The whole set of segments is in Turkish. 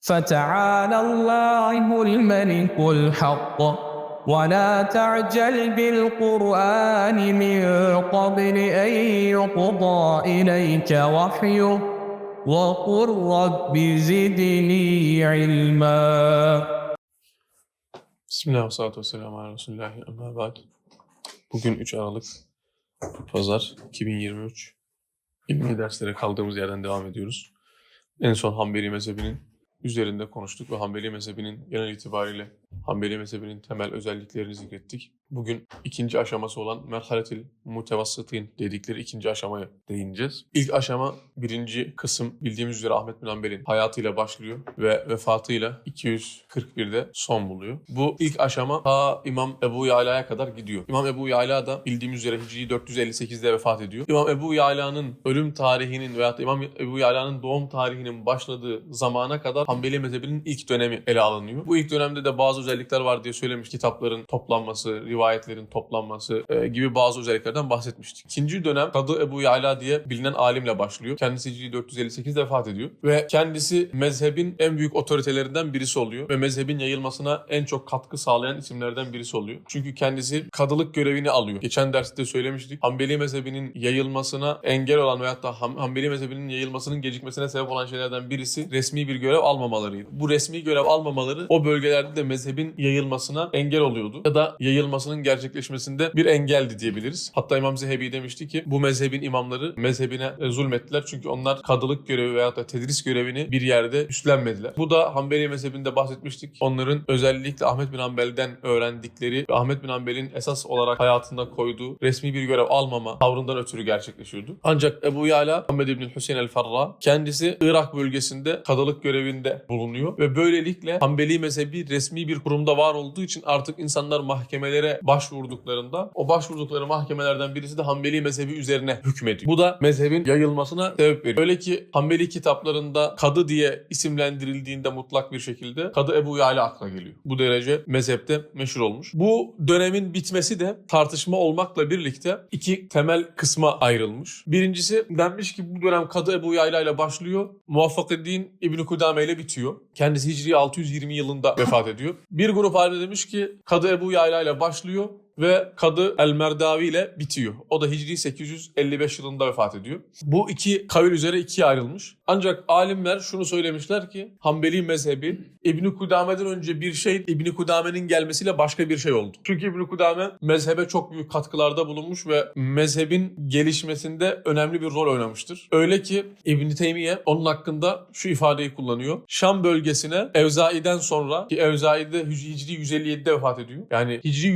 فتعالى الله الملك الحق ولا تعجل بالقرآن من قبل أن يقضى إليك وحيه وقل رب زدني علما Bismillah ve salatu ve selamu ala Resulüllahi amma ba'd. Bugün 3 Aralık Pazar 2023. İlmi derslere kaldığımız yerden devam ediyoruz. En son Hanbeli mezhebinin üzerinde konuştuk ve Hanbeli mezhebinin genel itibariyle Hanbeli mezhebinin temel özelliklerini zikrettik. Bugün ikinci aşaması olan merhaletil mutevassitin dedikleri ikinci aşamaya değineceğiz. İlk aşama birinci kısım bildiğimiz üzere Ahmet bin Hanbel'in hayatıyla başlıyor ve vefatıyla 241'de son buluyor. Bu ilk aşama ta İmam Ebu Yala'ya kadar gidiyor. İmam Ebu Yala da bildiğimiz üzere Hicri 458'de vefat ediyor. İmam Ebu Yala'nın ölüm tarihinin da İmam Ebu Yala'nın doğum tarihinin başladığı zamana kadar Hanbeli mezhebinin ilk dönemi ele alınıyor. Bu ilk dönemde de bazı özellikler var diye söylemiş. Kitapların toplanması, rivayetlerin toplanması e, gibi bazı özelliklerden bahsetmiştik. İkinci dönem Kadı Ebu Yala diye bilinen alimle başlıyor. Kendisi Hicri 458'de vefat ediyor. Ve kendisi mezhebin en büyük otoritelerinden birisi oluyor. Ve mezhebin yayılmasına en çok katkı sağlayan isimlerden birisi oluyor. Çünkü kendisi kadılık görevini alıyor. Geçen derste söylemiştik. Hanbeli mezhebinin yayılmasına engel olan veyahut da Hanbeli mezhebinin yayılmasının gecikmesine sebep olan şeylerden birisi resmi bir görev almamalarıydı. Bu resmi görev almamaları o bölgelerde de mezhebin yayılmasına engel oluyordu. Ya da yayılmasının gerçekleşmesinde bir engeldi diyebiliriz. Hatta İmam Zehebi demişti ki bu mezhebin imamları mezhebine zulmettiler. Çünkü onlar kadılık görevi veyahut da tedris görevini bir yerde üstlenmediler. Bu da Hanbeli mezhebinde bahsetmiştik. Onların özellikle Ahmet bin Hanbel'den öğrendikleri ve Ahmet bin Hanbel'in esas olarak hayatında koyduğu resmi bir görev almama tavrından ötürü gerçekleşiyordu. Ancak Ebu Yala, Muhammed bin Hüseyin el-Farra kendisi Irak bölgesinde kadılık görevinde bulunuyor ve böylelikle Hanbeli mezhebi resmi bir kurumda var olduğu için artık insanlar mahkemelere başvurduklarında o başvurdukları mahkemelerden birisi de Hanbeli mezhebi üzerine hükmediyor. Bu da mezhebin yayılmasına sebep veriyor. Öyle ki Hanbeli kitaplarında kadı diye isimlendirildiğinde mutlak bir şekilde Kadı Ebu Yala akla geliyor. Bu derece mezhepte meşhur olmuş. Bu dönemin bitmesi de tartışma olmakla birlikte iki temel kısma ayrılmış. Birincisi denmiş ki bu dönem Kadı Ebu Yala ile başlıyor. Muvaffakıddin İbni Kudame ile bitiyor. Kendisi Hicri 620 yılında vefat ediyor. Bir grup alim demiş ki Kadı Ebu Yala ile başlıyor ve Kadı El Merdavi ile bitiyor. O da Hicri 855 yılında vefat ediyor. Bu iki kavil üzere ikiye ayrılmış. Ancak alimler şunu söylemişler ki Hanbeli mezhebi İbni Kudame'den önce bir şey İbni Kudame'nin gelmesiyle başka bir şey oldu. Çünkü İbni Kudame mezhebe çok büyük katkılarda bulunmuş ve mezhebin gelişmesinde önemli bir rol oynamıştır. Öyle ki İbni Teymiye onun hakkında şu ifadeyi kullanıyor. Şam bölgesine Evzai'den sonra ki Evzai de Hicri 157'de vefat ediyor. Yani Hicri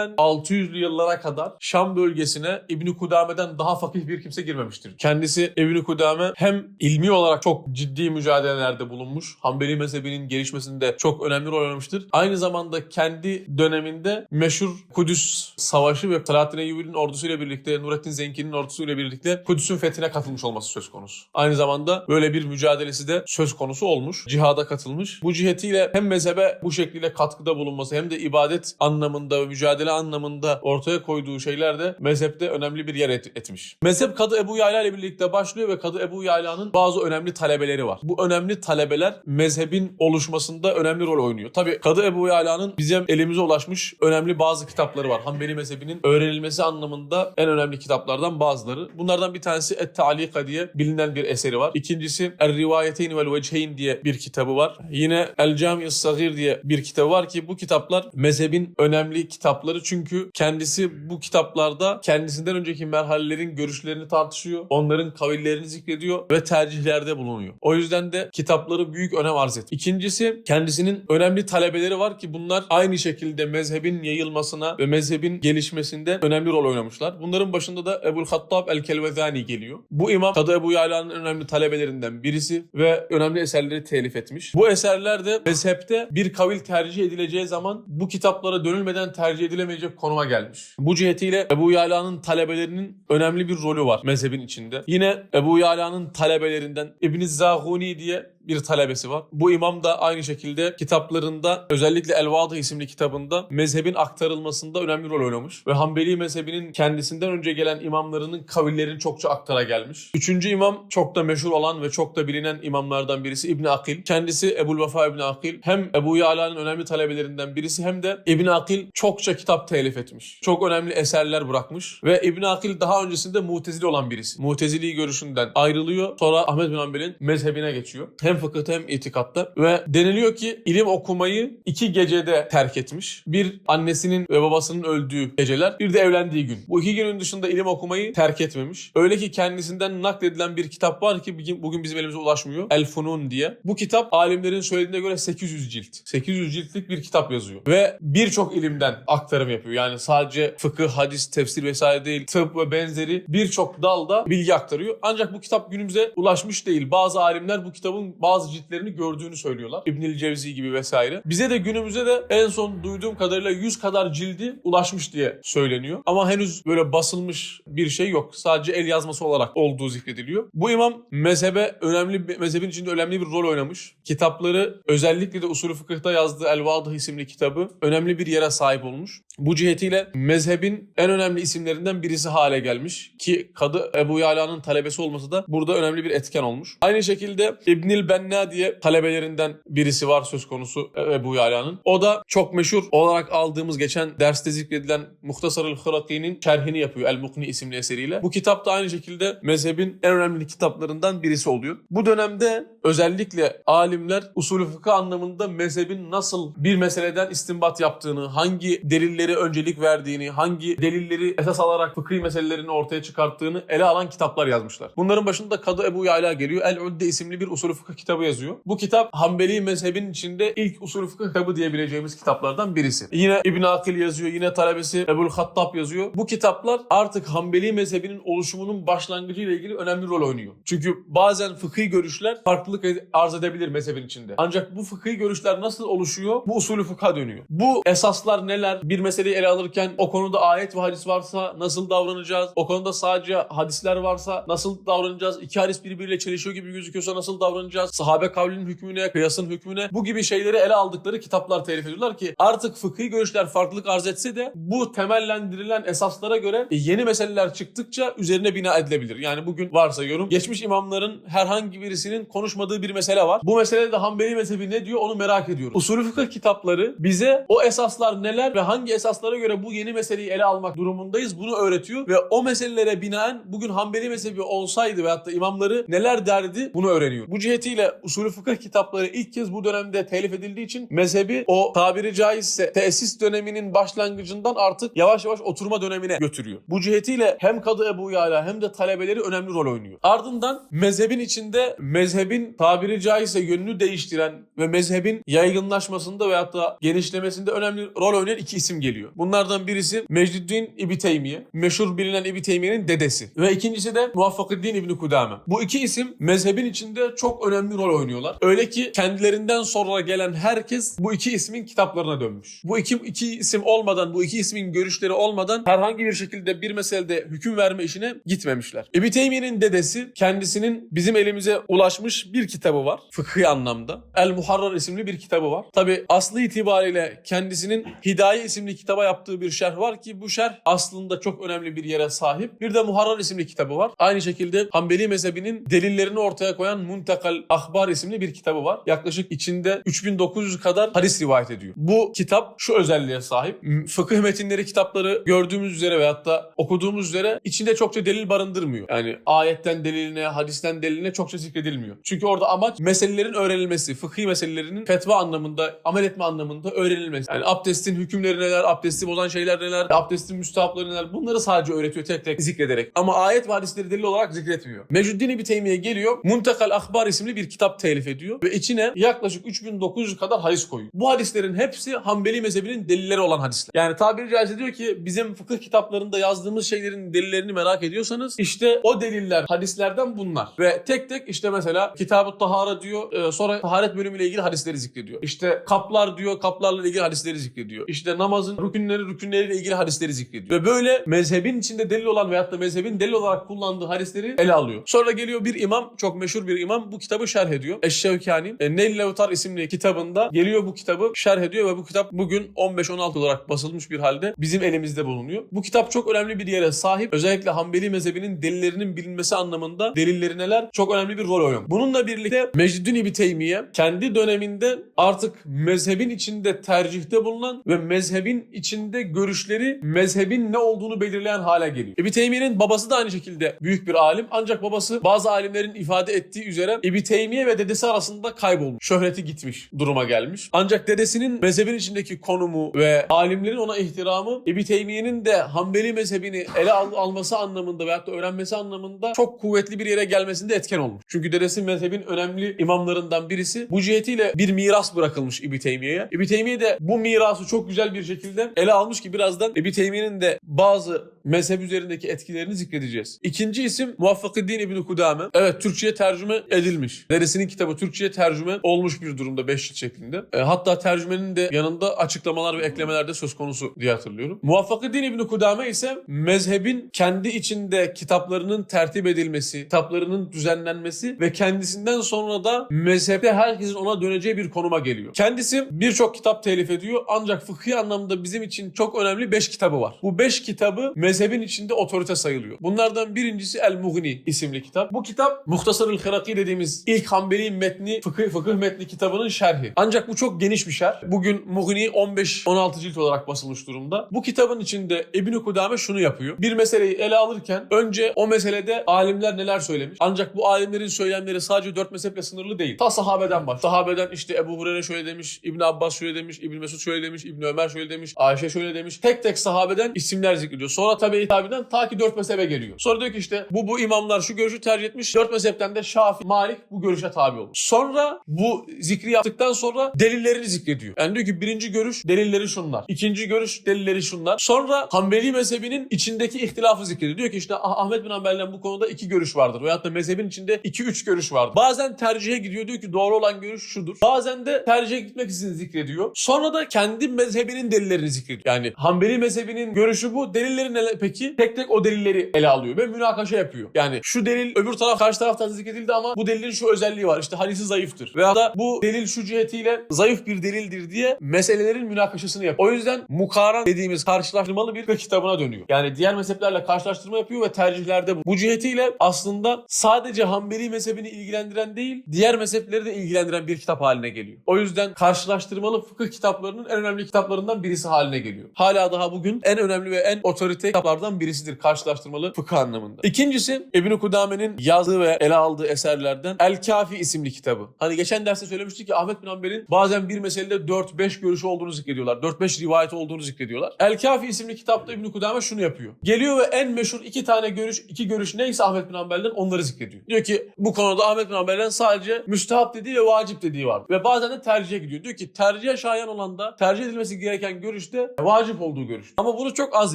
157'den 600'lü yıllara kadar Şam bölgesine İbni Kudame'den daha fakih bir kimse girmemiştir. Kendisi İbni Kudame hem ilmi olarak çok ciddi mücadelelerde bulunmuş. Hanbeli mezhebinin gelişmesinde çok önemli rol oynamıştır. Aynı zamanda kendi döneminde meşhur Kudüs Savaşı ve Selahaddin Eyyubi'nin ordusuyla birlikte Nurettin Zenki'nin ordusuyla birlikte Kudüs'ün fethine katılmış olması söz konusu. Aynı zamanda böyle bir mücadelesi de söz konusu olmuş. Cihada katılmış. Bu cihetiyle hem mezhebe bu şekilde katkıda bulunması hem de ibadet anlamında ve mücadele anlamında ortaya koyduğu şeyler de mezhepte önemli bir yer et- etmiş. Mezhep Kadı Ebu Yala ile birlikte başlıyor ve Kadı Ebu Yala'nın bazı önemli talebeleri var. Bu önemli talebeler mezhebin oluşmasında önemli rol oynuyor. Tabi Kadı Ebu Yala'nın bizim elimize ulaşmış önemli bazı kitapları var. Hanbeli mezhebinin öğrenilmesi anlamında en önemli kitaplardan bazıları. Bunlardan bir tanesi Et-Talika diye bilinen bir eseri var. İkincisi Er-Rivayeteyn vel Veceyn diye bir kitabı var. Yine El-Cami Sagir diye bir kitabı var ki bu kitaplar mezhebin önemli kitapları çünkü kendisi bu kitaplarda kendisinden önceki merhalelerin görüşlerini tartışıyor. Onların kavillerini zikrediyor ve tercihlerde bulunuyor. O yüzden de kitapları büyük önem arz ediyor. İkincisi kendisinin önemli talebeleri var ki bunlar aynı şekilde mezhebin yayılmasına ve mezhebin gelişmesinde önemli rol oynamışlar. Bunların başında da Ebul Hattab el-Kelvezani geliyor. Bu imam Kadı Ebu Yala'nın önemli talebelerinden birisi ve önemli eserleri telif etmiş. Bu eserler de mezhepte bir kavil tercih edileceği zaman bu kitaplara dönülmeden tercih edilemeyecek konuma gelmiş. Bu cihetiyle Ebu Yala'nın talebelerinin önemli bir rolü var mezhebin içinde. Yine Ebu Yala'nın talebelerinden İbn-i Zahuni diye bir talebesi var. Bu imam da aynı şekilde kitaplarında özellikle El Vadı isimli kitabında mezhebin aktarılmasında önemli rol oynamış. Ve Hanbeli mezhebinin kendisinden önce gelen imamlarının kavillerini çokça aktara gelmiş. Üçüncü imam çok da meşhur olan ve çok da bilinen imamlardan birisi İbn Akil. Kendisi Ebul Vefa İbn Akil hem Ebu Yala'nın önemli talebelerinden birisi hem de İbn Akil çokça kitap telif etmiş. Çok önemli eserler bırakmış ve İbn Akil daha öncesinde Mutezili olan birisi. Mutezili görüşünden ayrılıyor. Sonra Ahmet bin Hanbel'in mezhebine geçiyor. Hem fıkıhta hem itikatta ve deniliyor ki ilim okumayı iki gecede terk etmiş. Bir annesinin ve babasının öldüğü geceler, bir de evlendiği gün. Bu iki günün dışında ilim okumayı terk etmemiş. Öyle ki kendisinden nakledilen bir kitap var ki bugün bizim elimize ulaşmıyor. El Funun diye. Bu kitap alimlerin söylediğine göre 800 cilt. 800 ciltlik bir kitap yazıyor. Ve birçok ilimden aktarım yapıyor. Yani sadece fıkıh, hadis, tefsir vesaire değil, tıp ve benzeri birçok dalda bilgi aktarıyor. Ancak bu kitap günümüze ulaşmış değil. Bazı alimler bu kitabın bazı ciltlerini gördüğünü söylüyorlar. İbnül Cevzi gibi vesaire. Bize de günümüze de en son duyduğum kadarıyla 100 kadar cildi ulaşmış diye söyleniyor. Ama henüz böyle basılmış bir şey yok. Sadece el yazması olarak olduğu zikrediliyor. Bu imam mezhebe önemli bir- mezhebin içinde önemli bir rol oynamış. Kitapları özellikle de usulü fıkıhta yazdığı El Vadıh isimli kitabı önemli bir yere sahip olmuş. Bu cihetiyle mezhebin en önemli isimlerinden birisi hale gelmiş ki Kadı Ebu Yala'nın talebesi olması da burada önemli bir etken olmuş. Aynı şekilde İbnil Benna diye talebelerinden birisi var söz konusu Ebu Yala'nın. O da çok meşhur olarak aldığımız geçen derste zikredilen Muhtasarul Hıraki'nin şerhini yapıyor El Mukni isimli eseriyle. Bu kitap da aynı şekilde mezhebin en önemli kitaplarından birisi oluyor. Bu dönemde özellikle alimler usulü fıkıh anlamında mezhebin nasıl bir meseleden istinbat yaptığını, hangi delilleri öncelik verdiğini, hangi delilleri esas alarak fıkhi meselelerini ortaya çıkarttığını ele alan kitaplar yazmışlar. Bunların başında Kadı Ebu Yala geliyor. El Udde isimli bir usulü fıkıh kitabı yazıyor. Bu kitap Hanbeli mezhebinin içinde ilk usulü fıkıh kitabı diyebileceğimiz kitaplardan birisi. Yine İbn Akil yazıyor, yine talebesi Ebul Hattab yazıyor. Bu kitaplar artık Hanbeli mezhebinin oluşumunun başlangıcı ile ilgili önemli rol oynuyor. Çünkü bazen fıkhi görüşler farklılık arz edebilir mezhebin içinde. Ancak bu fıkhi görüşler nasıl oluşuyor? Bu usulü fıkha dönüyor. Bu esaslar neler? Bir meseleyi ele alırken o konuda ayet ve hadis varsa nasıl davranacağız? O konuda sadece hadisler varsa nasıl davranacağız? İki hadis birbiriyle çelişiyor gibi gözüküyorsa nasıl davranacağız? Sahabe kavlinin hükmüne, kıyasın hükmüne bu gibi şeyleri ele aldıkları kitaplar telif ediyorlar ki artık fıkhi görüşler farklılık arz etse de bu temellendirilen esaslara göre e, yeni meseleler çıktıkça üzerine bina edilebilir. Yani bugün varsayıyorum geçmiş imamların herhangi birisinin konuşmadığı bir mesele var. Bu meselede de Hanbeli mezhebi ne diyor onu merak ediyorum. Usulü fıkıh kitapları bize o esaslar neler ve hangi esaslara göre bu yeni meseleyi ele almak durumundayız bunu öğretiyor ve o meselelere binaen bugün Hanbeli mezhebi olsaydı veyahut da imamları neler derdi bunu öğreniyor. Bu cihetiyle usulü fıkıh kitapları ilk kez bu dönemde telif edildiği için mezhebi o tabiri caizse tesis döneminin başlangıcından artık yavaş yavaş oturma dönemine götürüyor. Bu cihetiyle hem Kadı Ebu Yala hem de talebeleri önemli rol oynuyor. Ardından mezhebin içinde mezhebin tabiri caizse yönünü değiştiren ve mezhebin yaygınlaşmasında veyahut da genişlemesinde önemli rol oynayan iki isim geliyor. Bunlardan birisi Mecduddin İbi Teymiye. Meşhur bilinen İbi Teymiye'nin dedesi. Ve ikincisi de Muvaffakiddin İbni Kudame. Bu iki isim mezhebin içinde çok önemli rol oynuyorlar. Öyle ki kendilerinden sonra gelen herkes bu iki ismin kitaplarına dönmüş. Bu iki, iki isim olmadan, bu iki ismin görüşleri olmadan herhangi bir şekilde bir meselede hüküm verme işine gitmemişler. İbi Teymiye'nin dedesi kendisinin bizim elimize ulaşmış bir kitabı var. Fıkhi anlamda. El Muharrar isimli bir kitabı var. Tabi aslı itibariyle kendisinin Hidaye isimli kitaba yaptığı bir şerh var ki bu şerh aslında çok önemli bir yere sahip. Bir de Muharrar isimli kitabı var. Aynı şekilde Hanbeli mezhebinin delillerini ortaya koyan Muntakal Ahbar isimli bir kitabı var. Yaklaşık içinde 3900 kadar hadis rivayet ediyor. Bu kitap şu özelliğe sahip. Fıkıh metinleri kitapları gördüğümüz üzere veyahut da okuduğumuz üzere içinde çokça delil barındırmıyor. Yani ayetten deliline, hadisten deliline çokça zikredilmiyor. Çünkü orada amaç meselelerin öğrenilmesi, fıkhi meselelerinin fetva anlamında, amel etme anlamında öğrenilmesi. Yani abdestin hükümleri neler, abdesti bozan şeyler neler, abdestin müstahapları neler bunları sadece öğretiyor tek tek zikrederek. Ama ayet ve hadisleri delil olarak zikretmiyor. Mecüddin İbni Teymiye geliyor, Muntakal Ahbar isimli bir kitap telif ediyor ve içine yaklaşık 3900 kadar hadis koyuyor. Bu hadislerin hepsi Hanbeli mezhebinin delilleri olan hadisler. Yani tabiri caizse diyor ki bizim fıkıh kitaplarında yazdığımız şeylerin delillerini merak ediyorsanız işte o deliller hadislerden bunlar. Ve tek tek işte mesela Kitab-ı Tahara diyor e, sonra taharet bölümüyle ilgili hadisleri zikrediyor. İşte kaplar diyor kaplarla ilgili hadisleri zikrediyor. İşte namazın rükünleri rükünleriyle ilgili hadisleri zikrediyor. Ve böyle mezhebin içinde delil olan veyahut da mezhebin delil olarak kullandığı hadisleri ele alıyor. Sonra geliyor bir imam çok meşhur bir imam bu kitabı şerh ediyor. Eşşevkani e, Neil Levtar isimli kitabında geliyor bu kitabı şerh ediyor ve bu kitap bugün 15-16 olarak basılmış bir halde bizim elimizde bulunuyor. Bu kitap çok önemli bir yere sahip. Özellikle Hanbeli mezhebinin delillerinin bilinmesi anlamında delilleri neler çok önemli bir rol oynuyor. Bununla birlikte Mecdün İbni Teymiye kendi döneminde artık mezhebin içinde tercihte bulunan ve mezhebin içinde görüşleri mezhebin ne olduğunu belirleyen hale geliyor. İbni Teymiye'nin babası da aynı şekilde büyük bir alim ancak babası bazı alimlerin ifade ettiği üzere İbni Teymiye ve dedesi arasında kaybolmuş. Şöhreti gitmiş duruma gelmiş. Ancak dedesinin mezhebin içindeki konumu ve alimlerin ona ihtiramı İbni Teymiye'nin de Hanbeli mezhebini ele al- alması anlamında veyahut da öğrenmesi anlamında çok kuvvetli bir yere gelmesinde etken olmuş. Çünkü dedesi mezhebin önemli imamlarından birisi. Bu cihetiyle bir miras bırakılmış İbni Teymiye'ye. İbni Teymiye de bu mirası çok güzel bir şekilde ele almış ki birazdan İbni Teymiye'nin de bazı mezhep üzerindeki etkilerini zikredeceğiz. İkinci isim Muvaffakiddin İbni Kudame. Evet Türkçe'ye tercüme edilmiş. Dedesinin kitabı Türkçe'ye tercüme olmuş bir durumda 5 cilt şeklinde. E, hatta tercümenin de yanında açıklamalar ve eklemeler de söz konusu diye hatırlıyorum. Muvaffakiddin İbni Kudame ise mezhebin kendi içinde kitaplarının tertip edilmesi, kitaplarının düzenlenmesi ve kendisinden sonra da mezhepte herkesin ona döneceği bir konuma geliyor. Kendisi birçok kitap telif ediyor ancak fıkhi anlamda bizim için çok önemli 5 kitabı var. Bu 5 kitabı mezhebin içinde otorite sayılıyor. Bunlardan birincisi El Mughni isimli kitap. Bu kitap Muhtasarül Hıraki dediğimiz ilk Hanbeli metni, fıkıh, fıkıh metni kitabının şerhi. Ancak bu çok geniş bir şerh. Bugün Mughni 15-16 cilt olarak basılmış durumda. Bu kitabın içinde İbn-i Kudame şunu yapıyor. Bir meseleyi ele alırken önce o meselede alimler neler söylemiş. Ancak bu alimlerin söylemleri sadece dört mezheple sınırlı değil. Ta sahabeden baş. Sahabeden işte Ebu Hureyre şöyle demiş, İbn Abbas şöyle demiş, İbn Mesud şöyle demiş, İbn Ömer şöyle demiş, Ayşe şöyle demiş. Tek tek sahabeden isimler zikrediyor. Sonra tabi tabi'den ta ki dört mezhebe geliyor. Sonra diyor ki işte bu bu imamlar şu görüşü tercih etmiş. Dört mezhepten de Şafii, Malik bu görüşe tabi olmuş. Sonra bu zikri yaptıktan sonra delillerini zikrediyor. Yani diyor ki birinci görüş delilleri şunlar. İkinci görüş delilleri şunlar. Sonra Hanbeli mezhebinin içindeki ihtilafı zikrediyor. Diyor ki işte Ah- Ahmet bin Hanbel'den bu konuda iki görüş vardır. Veyahut da mezhebin içinde iki üç görüş vardır. Bazen tercihe gidiyor diyor ki doğru olan görüş şudur. Bazen de tercihe gitmek için zikrediyor. Sonra da kendi mezhebinin delillerini zikrediyor. Yani Hanbeli mezhebinin görüşü bu. Delilleri ne peki? Tek tek o delilleri ele alıyor ve münakaşa yapıyor. Yani şu delil öbür taraf karşı taraftan zikredildi ama bu delilin şu özelliği var. İşte hadisi zayıftır. Veya da bu delil şu cihetiyle zayıf bir delildir diye meselelerin münakaşasını yapıyor. O yüzden mukaran dediğimiz karşılaştırmalı bir kitabına dönüyor. Yani diğer mezheplerle karşılaştırma yapıyor ve tercihlerde bu. Bu cihetiyle aslında sadece Hanbeli mezhebini ilgilendiren değil, diğer mezhepleri de ilgilendiren bir kitap haline geliyor. O yüzden karşılaştırmalı fıkıh kitaplarının en önemli kitaplarından birisi haline geliyor. Hala daha bugün en önemli ve en otorite kitaplardan birisidir karşılaştırmalı fıkıh anlamında. İkincisi İbn Kudame'nin yazdığı ve ele aldığı eserlerden El Kafi isimli kitabı. Hani geçen derste söylemiştik ki Ahmet bin Hanbel'in bazen bir meselede 4-5 görüşü olduğunu zikrediyorlar. 4-5 rivayeti olduğunu zikrediyorlar. El Kafi isimli kitapta İbn Kudame şunu yapıyor. Geliyor ve en meşhur iki tane görüş, iki görüş neyse Ahmet bin Hanbel'den onları zikrediyor. Diyor ki bu konuda Ahmet bin Hanbel'den sadece müstehap dediği ve vacip dediği var. Ve bazen de tercihe gidiyor. Diyor ki tercihe şayan olan da tercih edilmesi gereken görüşte vacip olduğu görüş. Ama bunu çok az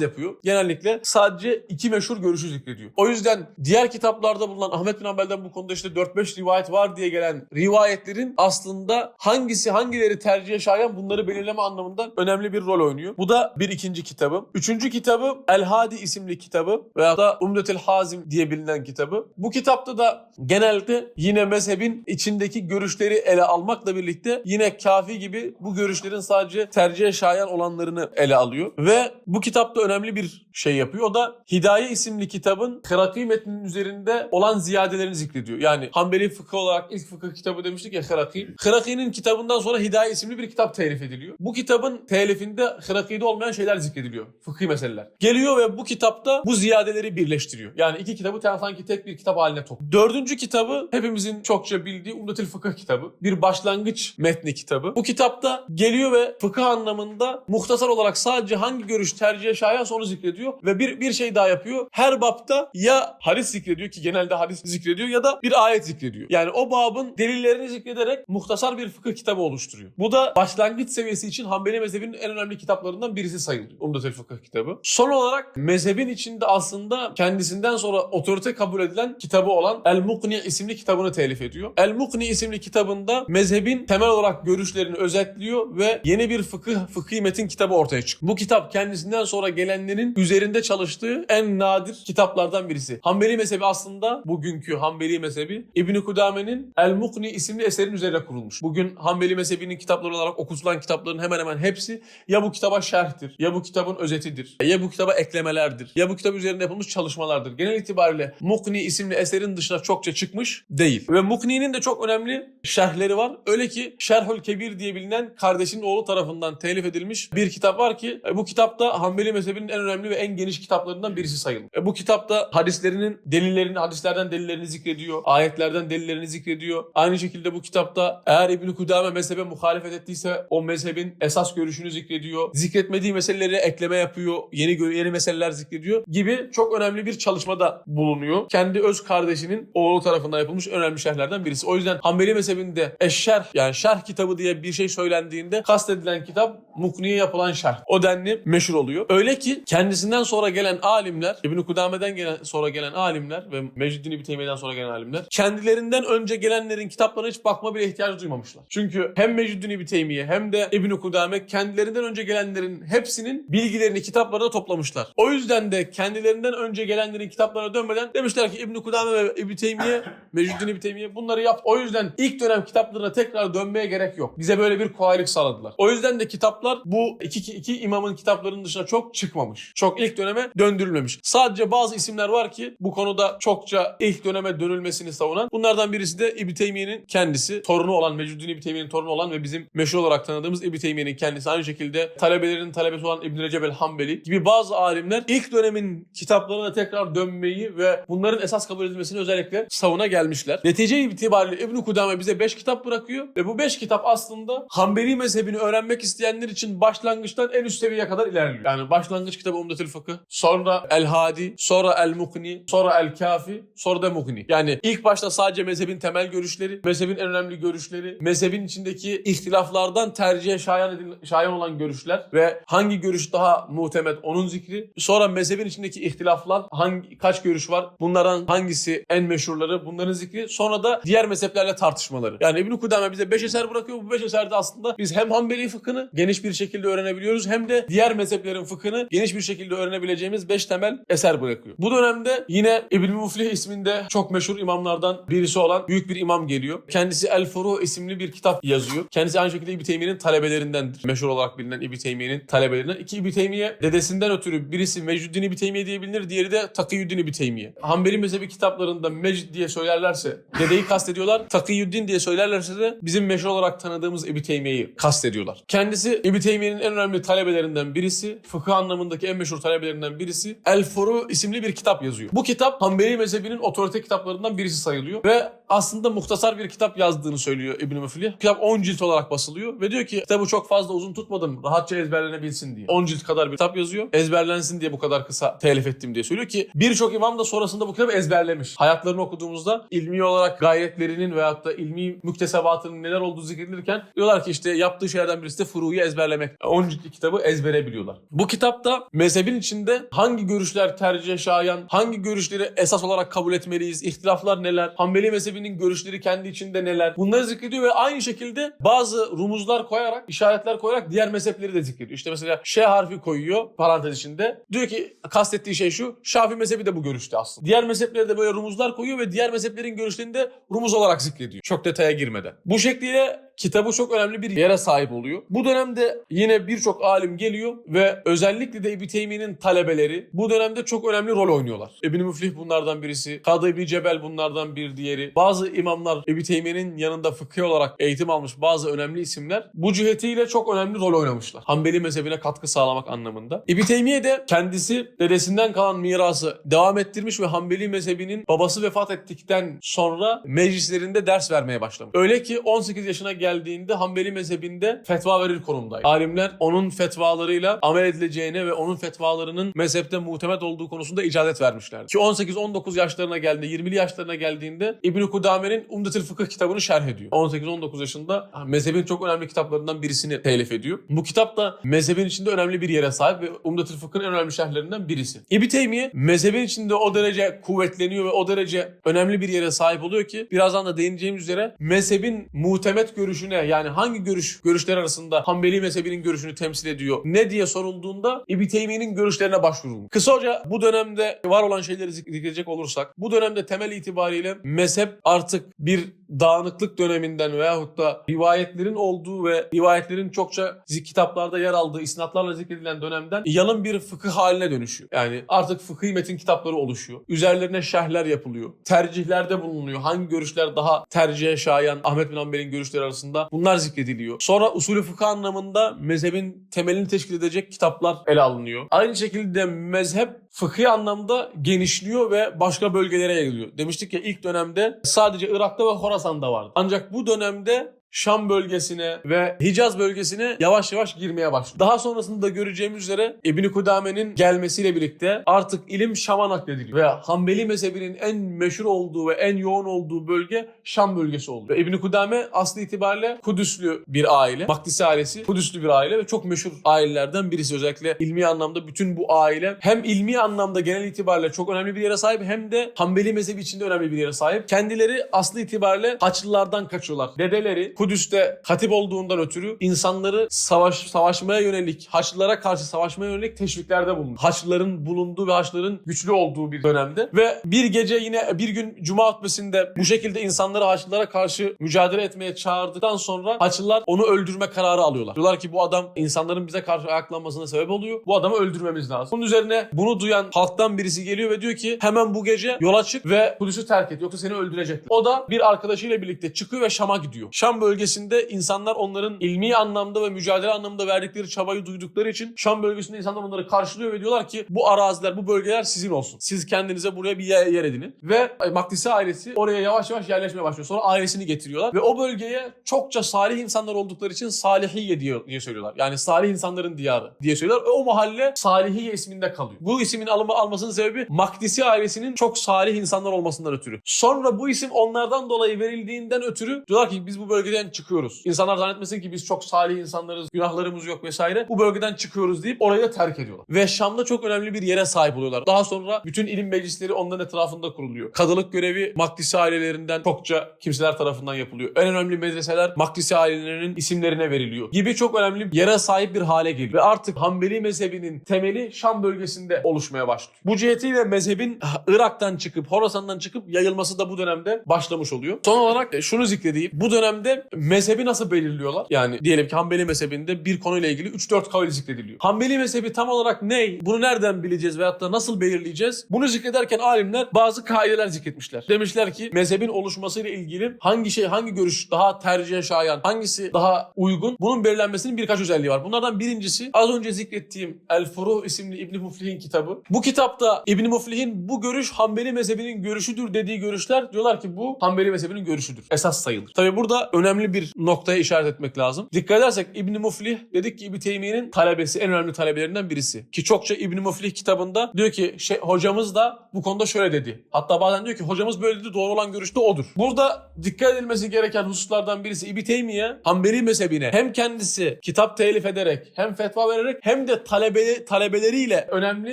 yapıyor. Genellikle sadece iki meşhur görüşü zikrediyor. O yüzden diğer kitaplarda bulunan Ahmet bin Hanbel'den bu konuda işte 4-5 rivayet var diye gelen rivayetlerin aslında hangisi hangileri tercihe şayan bunları belirleme anlamında önemli bir rol oynuyor. Bu da bir ikinci kitabı. Üçüncü kitabı El Hadi isimli kitabı veya da Umdetül Hazim diye bilinen kitabı. Bu kitapta da genelde yine mezhebin içindeki görüşleri ele almakla birlikte yine kafi gibi bu görüşlerin sadece tercihe şayan olanlarını ele alıyor. Ve bu kitapta önemli bir şey yapıyor. O da Hidaye isimli kitabın Kıraki metninin üzerinde olan ziyadelerini zikrediyor. Yani Hanbeli fıkıh olarak ilk fıkıh kitabı demiştik ya Kıraki. Kıraki'nin kitabından sonra Hidaye isimli bir kitap telif ediliyor. Bu kitabın telifinde Kıraki'de olmayan şeyler zikrediliyor. Fıkhi meseleler. Geliyor ve bu kitapta bu ziyadeleri birleştiriyor. Yani iki kitabı sanki tek bir kitap haline topluyor. Dördüncü kitabı hepimizin çokça bildiği Umdetül Fıkıh kitabı. Bir başlangıç metni kitabı. Bu kitapta geliyor ve fıkıh anlamında muhtasar olarak sadece hangi görüş tercihe şayan onu zikrediyor ve bir bir şey daha yapıyor. Her bapta ya hadis zikrediyor ki genelde hadis zikrediyor ya da bir ayet zikrediyor. Yani o babın delillerini zikrederek muhtasar bir fıkıh kitabı oluşturuyor. Bu da başlangıç seviyesi için Hanbeli mezhebinin en önemli kitaplarından birisi sayılıyor. Umdetül Fıkıh kitabı. Son olarak mezhebin içinde aslında kendisinden sonra otorite kabul edilen kitabı olan El Mukni isimli kitabını telif ediyor. El Mukni isimli kitabında mezhebin temel olarak görüşlerini özetliyor ve yeni bir fıkıh fıkhi metin kitabı ortaya çıkıyor. Bu kitap kendisinden sonra gelenlerin üzerine üzerinde çalıştığı en nadir kitaplardan birisi. Hanbeli mezhebi aslında bugünkü Hanbeli mezhebi İbn Kudame'nin El Mukni isimli eserin üzerine kurulmuş. Bugün Hanbeli mezhebinin kitapları olarak okutulan kitapların hemen hemen hepsi ya bu kitaba şerhtir, ya bu kitabın özetidir, ya bu kitaba eklemelerdir, ya bu kitap üzerinde yapılmış çalışmalardır. Genel itibariyle Mukni isimli eserin dışına çokça çıkmış değil. Ve Mukni'nin de çok önemli şerhleri var. Öyle ki Şerhül Kebir diye bilinen kardeşinin oğlu tarafından telif edilmiş bir kitap var ki e, bu kitapta Hanbeli mezhebinin en önemli ve en geniş kitaplarından birisi sayılır. E, Bu kitapta hadislerinin delillerini, hadislerden delillerini zikrediyor, ayetlerden delillerini zikrediyor. Aynı şekilde bu kitapta eğer İbn Kudame mezhebe muhalefet ettiyse o mezhebin esas görüşünü zikrediyor. Zikretmediği meseleleri ekleme yapıyor, yeni yeni meseleler zikrediyor gibi çok önemli bir çalışmada bulunuyor. Kendi öz kardeşinin oğlu tarafından yapılmış önemli şerhlerden birisi. O yüzden Hanbeli mezhebinde eşşerh yani şerh kitabı diye bir şey söylendiğinde kastedilen kitap Mukni'ye yapılan şerh. O denli meşhur oluyor. Öyle ki kendisinden sonra gelen alimler, İbn Kudame'den gelen sonra gelen alimler ve Mecid İbn Teymiye'den sonra gelen alimler kendilerinden önce gelenlerin kitaplarına hiç bakma bile ihtiyaç duymamışlar. Çünkü hem Mecid İbn Teymiye hem de İbn Kudame kendilerinden önce gelenlerin hepsinin bilgilerini kitaplarda toplamışlar. O yüzden de kendilerinden önce gelenlerin kitaplarına dönmeden demişler ki İbn Kudame ve İbn Teymiye, Mecid İbn Teymiye bunları yap. O yüzden ilk dönem kitaplarına tekrar dönmeye gerek yok. Bize böyle bir kolaylık sağladılar. O yüzden de kitaplar bu iki, iki imamın kitaplarının dışına çok çıkmamış. Çok ilk döneme döndürülmemiş. Sadece bazı isimler var ki bu konuda çokça ilk döneme dönülmesini savunan. Bunlardan birisi de İbn Teymiye'nin kendisi, torunu olan, Mecnun İbn Teymiye'nin torunu olan ve bizim meşhur olarak tanıdığımız İbn Teymiye'nin kendisi. Aynı şekilde talebelerinin talebesi olan İbn Recep el-Hanbeli gibi bazı alimler ilk dönemin kitaplarına tekrar dönmeyi ve bunların esas kabul edilmesini özellikle savuna gelmişler. Netice itibariyle İbn Kudame bize 5 kitap bırakıyor ve bu 5 kitap aslında Hanbeli mezhebini öğrenmek isteyenler için başlangıçtan en üst seviyeye kadar ilerliyor. Yani başlangıç kitabı Umdetül Fıkıh, sonra El Hadi, sonra El Mukni, sonra El Kafi, sonra da Mukni. Yani ilk başta sadece mezhebin temel görüşleri, mezhebin en önemli görüşleri, mezhebin içindeki ihtilaflardan tercihe şayan, edil- şayan olan görüşler ve hangi görüş daha muhtemet onun zikri. Sonra mezhebin içindeki ihtilaflar hangi kaç görüş var? Bunlardan hangisi en meşhurları? Bunların zikri. Sonra da diğer mezheplerle tartışmaları. Yani İbn Kudame bize 5 eser bırakıyor. Bu 5 eserde aslında biz hem Hanbeli fıkhını geniş bir şekilde öğrenebiliyoruz hem de diğer mezheplerin fıkhını geniş bir şekilde öğrenebileceğimiz 5 temel eser bırakıyor. Bu dönemde yine İbn Muflih isminde çok meşhur imamlardan birisi olan büyük bir imam geliyor. Kendisi El Furu isimli bir kitap yazıyor. Kendisi aynı şekilde İbn Teymiye'nin talebelerindendir. Meşhur olarak bilinen İbn Teymiye'nin talebelerinden. İki İbn Teymiye dedesinden ötürü birisi Mecduddin İbn Teymiye diye bilinir, diğeri de Takiyüddin İbn Teymiye. Hanbeli mezhebi kitaplarında Mecd diye söylerlerse dedeyi kastediyorlar. Takiyüddin diye söylerlerse de bizim meşhur olarak tanıdığımız İbn Teymiye'yi kastediyorlar. Kendisi İbn Teymiye'nin en önemli talebelerinden birisi, fıkıh anlamındaki en meşhur talebelerinden birisi El Furu isimli bir kitap yazıyor. Bu kitap Hanbeli mezhebinin otorite kitaplarından birisi sayılıyor ve aslında muhtasar bir kitap yazdığını söylüyor İbn Müflih. Kitap 10 cilt olarak basılıyor ve diyor ki kitabı çok fazla uzun tutmadım rahatça ezberlenebilsin diye. 10 cilt kadar bir kitap yazıyor. Ezberlensin diye bu kadar kısa telif ettim diye söylüyor ki birçok imam da sonrasında bu kitabı ezberlemiş. Hayatlarını okuduğumuzda ilmi olarak gayretlerinin veyahut da ilmi müktesebatının neler olduğu zikredilirken diyorlar ki işte yaptığı şeylerden birisi de furuyu ezberlemek. 10 ciltlik kitabı ezbere biliyorlar. Bu kitapta mezhebin içinde hangi görüşler tercih şayan, hangi görüşleri esas olarak kabul etmeliyiz, ihtilaflar neler, Hanbeli mezhebinin görüşleri kendi içinde neler bunları zikrediyor ve aynı şekilde bazı rumuzlar koyarak, işaretler koyarak diğer mezhepleri de zikrediyor. İşte mesela Ş harfi koyuyor parantez içinde. Diyor ki kastettiği şey şu, Şafi mezhebi de bu görüşte aslında. Diğer mezheplere böyle rumuzlar koyuyor ve diğer mezheplerin görüşlerini de rumuz olarak zikrediyor. Çok detaya girmeden. Bu şekliyle kitabı çok önemli bir yere sahip oluyor. Bu dönemde yine birçok alim geliyor ve özellikle de İbn Teymiye'nin talebeleri bu dönemde çok önemli rol oynuyorlar. İbn Müflih bunlardan birisi, Kadı İbn Cebel bunlardan bir diğeri. Bazı imamlar İbn Teymiye'nin yanında fıkhi olarak eğitim almış bazı önemli isimler bu cihetiyle çok önemli rol oynamışlar. Hanbeli mezhebine katkı sağlamak anlamında. İbn Teymiye de kendisi dedesinden kalan mirası devam ettirmiş ve Hanbeli mezhebinin babası vefat ettikten sonra meclislerinde ders vermeye başlamış. Öyle ki 18 yaşına geldiğinde Hanbeli mezhebinde fetva verir konumdaydı. Alimler onun fetvalarıyla amel edileceğine ve onun fetvalarının mezhepte muhtemet olduğu konusunda icazet vermişlerdi. Ki 18-19 yaşlarına geldiğinde, 20'li yaşlarına geldiğinde İbn Kudame'nin Umdetül Fıkıh kitabını şerh ediyor. 18-19 yaşında mezhebin çok önemli kitaplarından birisini telif ediyor. Bu kitap da mezhebin içinde önemli bir yere sahip ve Umdetül Fıkh'ın en önemli şerhlerinden birisi. İbn Teymiye mezhebin içinde o derece kuvvetleniyor ve o derece önemli bir yere sahip oluyor ki birazdan da değineceğimiz üzere mezhebin muhtemet görüşü görüşüne yani hangi görüş görüşler arasında Hanbeli mezhebinin görüşünü temsil ediyor ne diye sorulduğunda İbn Teymiye'nin görüşlerine başvurulmuş. Kısaca bu dönemde var olan şeyleri zikredecek olursak bu dönemde temel itibariyle mezhep artık bir dağınıklık döneminden veyahut da rivayetlerin olduğu ve rivayetlerin çokça kitaplarda yer aldığı isnatlarla zikredilen dönemden yalın bir fıkıh haline dönüşüyor. Yani artık fıkıh metin kitapları oluşuyor. Üzerlerine şerhler yapılıyor. Tercihlerde bulunuyor. Hangi görüşler daha tercihe şayan Ahmet bin Hanbel'in görüşleri arasında bunlar zikrediliyor. Sonra usulü fıkıh anlamında mezhebin temelini teşkil edecek kitaplar ele alınıyor. Aynı şekilde mezhep fıkhi anlamda genişliyor ve başka bölgelere yayılıyor. Demiştik ya ilk dönemde sadece Irak'ta ve Horasan'da vardı. Ancak bu dönemde Şam bölgesine ve Hicaz bölgesine yavaş yavaş girmeye başladı. Daha sonrasında da göreceğimiz üzere İbn Kudame'nin gelmesiyle birlikte artık ilim Şam'a naklediliyor. Ve Hanbeli mezhebinin en meşhur olduğu ve en yoğun olduğu bölge Şam bölgesi oldu. Ve İbn Kudame aslı itibariyle Kudüslü bir aile. Maktisi ailesi Kudüslü bir aile ve çok meşhur ailelerden birisi. Özellikle ilmi anlamda bütün bu aile hem ilmi anlamda genel itibariyle çok önemli bir yere sahip hem de Hanbeli mezhebi içinde önemli bir yere sahip. Kendileri aslı itibariyle Haçlılardan kaçıyorlar. Dedeleri Kudüs'te hatip olduğundan ötürü insanları savaş savaşmaya yönelik, Haçlılara karşı savaşmaya yönelik teşviklerde bulundu. Haçlıların bulunduğu ve Haçlıların güçlü olduğu bir dönemde ve bir gece yine bir gün Cuma hutbesinde bu şekilde insanları Haçlılara karşı mücadele etmeye çağırdıktan sonra Haçlılar onu öldürme kararı alıyorlar. Diyorlar ki bu adam insanların bize karşı ayaklanmasına sebep oluyor. Bu adamı öldürmemiz lazım. Bunun üzerine bunu duyan halktan birisi geliyor ve diyor ki hemen bu gece yola çık ve Kudüs'ü terk et yoksa seni öldürecekler. O da bir arkadaşıyla birlikte çıkıyor ve Şam'a gidiyor. Şam bölgesinde insanlar onların ilmi anlamda ve mücadele anlamda verdikleri çabayı duydukları için Şam bölgesinde insanlar onları karşılıyor ve diyorlar ki bu araziler, bu bölgeler sizin olsun. Siz kendinize buraya bir yer, edinin. Ve Maktisi ailesi oraya yavaş yavaş yerleşmeye başlıyor. Sonra ailesini getiriyorlar ve o bölgeye çokça salih insanlar oldukları için Salihiye diye, diye söylüyorlar. Yani salih insanların diyarı diye söylüyorlar. O mahalle Salihiye isminde kalıyor. Bu ismin alımı almasının sebebi Maktisi ailesinin çok salih insanlar olmasından ötürü. Sonra bu isim onlardan dolayı verildiğinden ötürü diyorlar ki biz bu bölgeden çıkıyoruz. İnsanlar zannetmesin ki biz çok salih insanlarız, günahlarımız yok vesaire. Bu bölgeden çıkıyoruz deyip orayı da terk ediyorlar. Ve Şam'da çok önemli bir yere sahip oluyorlar. Daha sonra bütün ilim meclisleri onların etrafında kuruluyor. Kadılık görevi Maktisi ailelerinden çokça kimseler tarafından yapılıyor. En önemli medreseler Maktisi ailelerinin isimlerine veriliyor. Gibi çok önemli bir yere sahip bir hale geliyor. Ve artık Hanbeli mezhebinin temeli Şam bölgesinde oluşmaya başlıyor. Bu cihetiyle mezhebin Irak'tan çıkıp Horasan'dan çıkıp yayılması da bu dönemde başlamış oluyor. Son olarak e, şunu zikredeyim. Bu dönemde mezhebi nasıl belirliyorlar? Yani diyelim ki Hanbeli mezhebinde bir konuyla ilgili 3-4 kavil zikrediliyor. Hanbeli mezhebi tam olarak ne? Bunu nereden bileceğiz veyahut da nasıl belirleyeceğiz? Bunu zikrederken alimler bazı kaideler zikretmişler. Demişler ki mezhebin oluşmasıyla ilgili hangi şey, hangi görüş daha tercihe şayan, hangisi daha uygun? Bunun belirlenmesinin birkaç özelliği var. Bunlardan birincisi az önce zikrettiğim El Furuh isimli İbn Muflih'in kitabı. Bu kitapta İbn Muflih'in bu görüş Hanbeli mezhebinin görüşüdür dediği görüşler diyorlar ki bu Hanbeli mezhebinin görüşüdür. Esas sayılır. Tabi burada önemli bir noktaya işaret etmek lazım. Dikkat edersek İbn Muflih dedik ki İbn Teymiye'nin talebesi, en önemli talebelerinden birisi. Ki çokça İbn Muflih kitabında diyor ki şey, hocamız da bu konuda şöyle dedi. Hatta bazen diyor ki hocamız böyle dedi doğru olan görüş de odur. Burada dikkat edilmesi gereken hususlardan birisi İbn Teymiye Hanbeli mezhebine hem kendisi kitap telif ederek hem fetva vererek hem de talebe, talebeleriyle önemli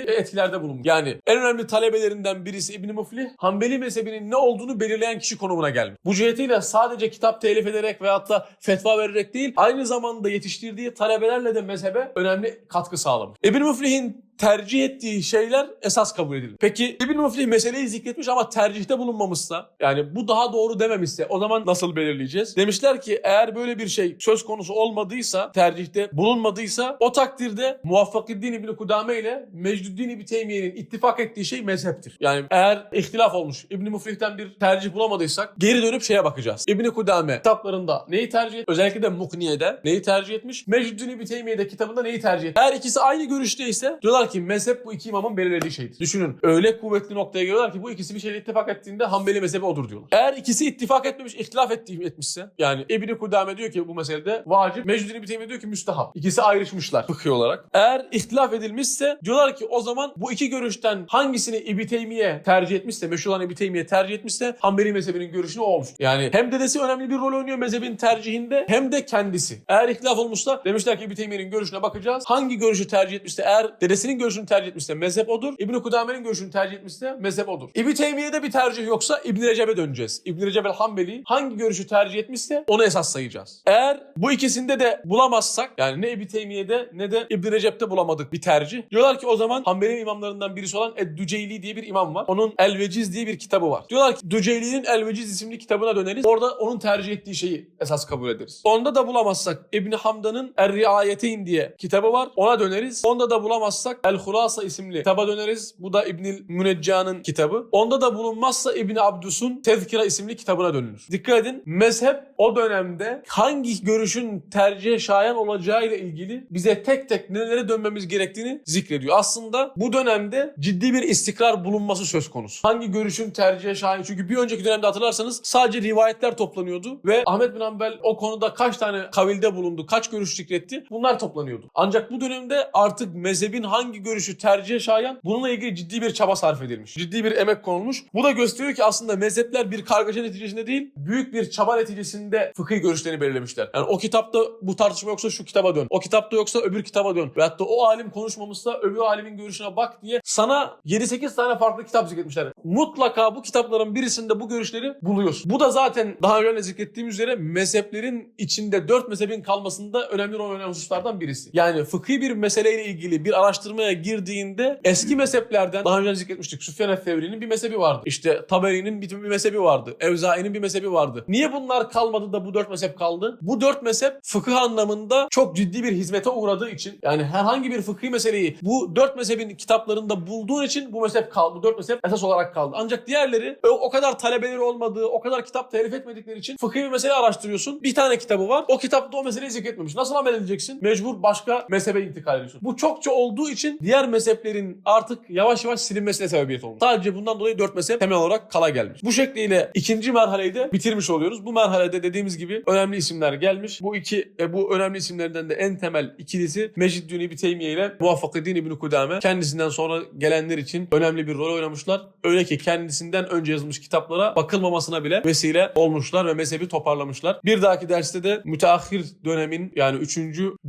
etkilerde bulunmuş. Yani en önemli talebelerinden birisi İbn Muflih Hanbeli mezhebinin ne olduğunu belirleyen kişi konumuna gelmiş. Bu cihetiyle sadece kitap telif ederek veyahut da fetva vererek değil aynı zamanda yetiştirdiği talebelerle de mezhebe önemli katkı sağlamış. İbn Muflih'in tercih ettiği şeyler esas kabul edilir. Peki İbn Muflih meseleyi zikretmiş ama tercihte bulunmamışsa yani bu daha doğru dememişse o zaman nasıl belirleyeceğiz? Demişler ki eğer böyle bir şey söz konusu olmadıysa tercihte bulunmadıysa o takdirde Muvaffakiddin İbn Kudame ile Mecduddin İbn Teymiye'nin ittifak ettiği şey mezheptir. Yani eğer ihtilaf olmuş İbn Muflih'ten bir tercih bulamadıysak geri dönüp şeye bakacağız. İbn Kudame kitaplarında neyi tercih etmiş? Özellikle de Mukniye'de neyi tercih etmiş? Mecduddin İbn Teymiye'de kitabında neyi tercih etmiş? Eğer ikisi aynı görüşteyse diyorlar ki mezhep bu iki imamın belirlediği şeydir. Düşünün öyle kuvvetli noktaya geliyorlar ki bu ikisi bir şeyle ittifak ettiğinde Hanbeli mezhebi odur diyorlar. Eğer ikisi ittifak etmemiş, ihtilaf ettiği etmişse yani İbn Kudame diyor ki bu meselede vacip, Mecduddin İbn Teymiye diyor ki müstehap. İkisi ayrışmışlar fıkhi olarak. Eğer ihtilaf edilmişse diyorlar ki o zaman bu iki görüşten hangisini İbn Teymiye tercih etmişse, meşhur olan İbn Teymiye tercih etmişse Hanbeli mezhebinin görüşünü o olmuş. Yani hem dedesi önemli bir rol oynuyor mezhebin tercihinde hem de kendisi. Eğer ihtilaf olmuşsa demişler ki İbn Teymiye'nin görüşüne bakacağız. Hangi görüşü tercih etmişse eğer dedesinin Hanbeli'nin görüşünü tercih etmişse mezhep odur. İbn Kudame'nin görüşünü tercih etmişse mezhep odur. İbn Teymiye'de bir tercih yoksa İbn Recep'e döneceğiz. İbn Recep el-Hanbeli hangi görüşü tercih etmişse onu esas sayacağız. Eğer bu ikisinde de bulamazsak yani ne İbn Teymiye'de ne de İbn Recep'te bulamadık bir tercih. Diyorlar ki o zaman Hanbeli imamlarından birisi olan Ed-Düceyli diye bir imam var. Onun El-Veciz diye bir kitabı var. Diyorlar ki Düceyli'nin El-Veciz isimli kitabına döneriz. Orada onun tercih ettiği şeyi esas kabul ederiz. Onda da bulamazsak İbn Hamdan'ın Er-Riayeteyn diye kitabı var. Ona döneriz. Onda da bulamazsak El-Hulasa isimli kitaba döneriz. Bu da İbn Münecca'nın kitabı. Onda da bulunmazsa İbn Abdus'un Tezkira isimli kitabına dönülür. Dikkat edin. Mezhep o dönemde hangi görüşün tercihe şayan olacağıyla ilgili bize tek tek nelere dönmemiz gerektiğini zikrediyor. Aslında bu dönemde ciddi bir istikrar bulunması söz konusu. Hangi görüşün tercihe şayan? Çünkü bir önceki dönemde hatırlarsanız sadece rivayetler toplanıyordu ve Ahmet bin Hanbel o konuda kaç tane kavilde bulundu, kaç görüş zikretti bunlar toplanıyordu. Ancak bu dönemde artık mezhebin hangi görüşü tercihe şayan bununla ilgili ciddi bir çaba sarf edilmiş. Ciddi bir emek konulmuş. Bu da gösteriyor ki aslında mezhepler bir kargaşa neticesinde değil, büyük bir çaba neticesinde fıkıh görüşlerini belirlemişler. Yani o kitapta bu tartışma yoksa şu kitaba dön. O kitapta yoksa öbür kitaba dön. Veyahut da o alim konuşmamışsa öbür alimin görüşüne bak diye sana 7-8 tane farklı kitap zikretmişler. Mutlaka bu kitapların birisinde bu görüşleri buluyorsun. Bu da zaten daha önce zikrettiğim üzere mezheplerin içinde dört mezhebin kalmasında önemli rol oynayan hususlardan birisi. Yani fıkhi bir meseleyle ilgili bir araştırmaya girdiğinde eski mezheplerden daha önce zikretmiştik. Süfyan Fevri'nin bir mezhebi vardı. İşte Taberi'nin bir, bir mezhebi vardı. Evzai'nin bir mezhebi vardı. Niye bunlar kalmadı da bu dört mezhep kaldı? Bu dört mezhep fıkıh anlamında çok ciddi bir hizmete uğradığı için yani herhangi bir fıkhi meseleyi bu dört mezhebin kitaplarında bulduğun için bu mezhep kaldı. Bu dört mezhep esas olarak kaldı. Ancak diğerleri o, o kadar talebeleri olmadığı, o kadar kitap telif etmedikleri için fıkhi bir mesele araştırıyorsun. Bir tane kitabı var. O kitapta o meseleyi zikretmemiş. Nasıl amel edeceksin? Mecbur başka mezhebe intikal ediyorsun. Bu çokça olduğu için diğer mezheplerin artık yavaş yavaş silinmesine sebebiyet olmuş. Sadece bundan dolayı dört mezhep temel olarak kala gelmiş. Bu şekliyle ikinci merhaleyi de bitirmiş oluyoruz. Bu merhalede dediğimiz gibi önemli isimler gelmiş. Bu iki e, bu önemli isimlerden de en temel ikilisi Meciddin İbni Teymiye ile Muvaffakiddin İbni Kudame. Kendisinden sonra gelenler için önemli bir rol oynamışlar. Öyle ki kendisinden önce yazılmış kitaplara bakılmamasına bile vesile olmuşlar ve mezhebi toparlamışlar. Bir dahaki derste de müteahhir dönemin yani 3.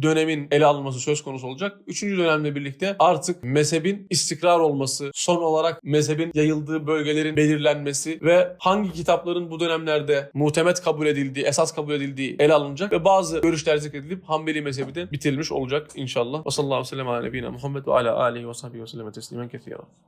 dönemin ele alınması söz konusu olacak. 3. dönemle birlikte artık mezhebin istikrar olması, son olarak mezhebin yayıldığı bölgelerin belirlenmesi ve hangi kitapların bu dönemlerde muhtemet kabul edildiği, esas kabul edildiği ele alınacak ve bazı görüşler zikredilip Hanbeli mezhebi de bitirilmiş olacak inşallah. Ve sallallahu aleyhi ve sellem ala nebine Muhammed ve ala alihi ve sahbihi ve sellem teslimen kethira.